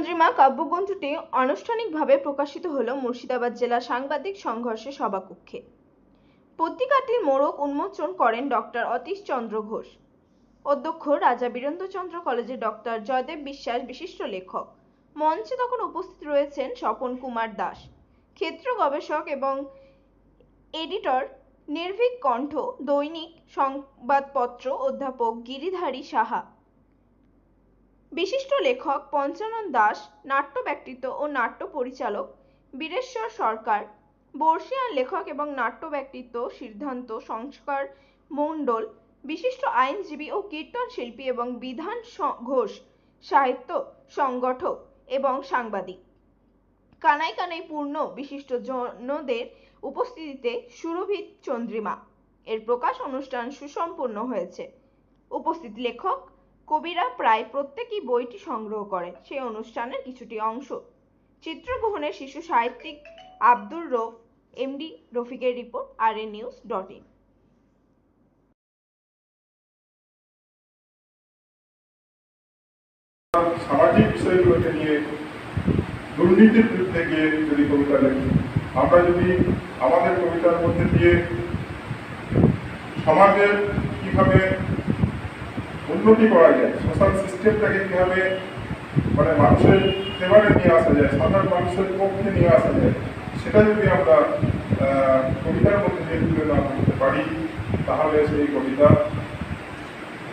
চন্দ্রিমা কাব্যগ্রন্থটি আনুষ্ঠানিকভাবে প্রকাশিত হল মুর্শিদাবাদ জেলা সাংবাদিক সংঘর্ষে সভাকক্ষে। পত্রিকাটির মোড়ক উন্মোচন করেন ডক্টর অতীশ চন্দ্র ঘোষ। অধ্যক্ষ রাজা বীরেন্দ্রচন্দ্র কলেজের ডক্টর জয়দেব বিশ্বাস, বিশিষ্ট লেখক। মঞ্চে তখন উপস্থিত রয়েছেন স্বপন কুমার দাস। ক্ষেত্র গবেষক এবং এডিটর নির্ভীক কণ্ঠ, দৈনিক সংবাদপত্র অধ্যাপক গিরিধারী সাহা। বিশিষ্ট লেখক পঞ্চানন দাস নাট্য ব্যক্তিত্ব ও নাট্য পরিচালক বীরেশ্বর সরকার, বর্ষিয়ান লেখক এবং নাট্য ব্যক্তিত্ব সিদ্ধান্ত সংস্কার মণ্ডল, বিশিষ্ট আইনজীবী ও কীর্তন শিল্পী এবং বিধান ঘোষ, সাহিত্য সংগঠক এবং সাংবাদিক। কানাই কানাই পূর্ণ বিশিষ্ট জনদের উপস্থিতিতে সুরভিত চন্দ্রিমা। এর প্রকাশ অনুষ্ঠান সুসম্পন্ন হয়েছে। উপস্থিত লেখক কবিরা প্রায় প্রত্যেকই বইটি সংগ্রহ করেন সেই অনুষ্ঠানের কিছুটি অংশ। চিত্রগ্রহণে শিশু সাহিত্যিক Abdur Rauf, MD রফিকের report R A news dot in. সামাজিক বিষয়গুলোকে নিয়ে দুর্নীতির বিরুদ্ধে গিয়ে যদি কবিতা লেখি, আমরা যদি আমাদের কবিতার মধ্যে দিয়ে সমাজের কীভাবে উন্নতি করা যায়। সোশ্যাল সিস্টেমটাকে কীভাবে মানে মানুষের ফেভারে নিয়ে আসা যায়, সাধারণ মানুষের পক্ষে নিয়ে আসা যায়, সেটা যদি আমরা কবিতার মধ্যে দিয়ে তুলে না করতে পারি, তাহলে সেই কবিতা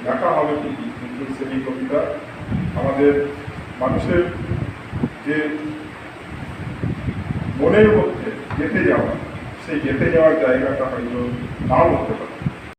লেখা হবে ঠিকই। কিন্তু সেই কবিতা আমাদের মানুষের যে মনের মধ্যে গেঁথে যাওয়া, সেই গেঁথে যাওয়ার জায়গাটা হয়তো নাও হতে পারে।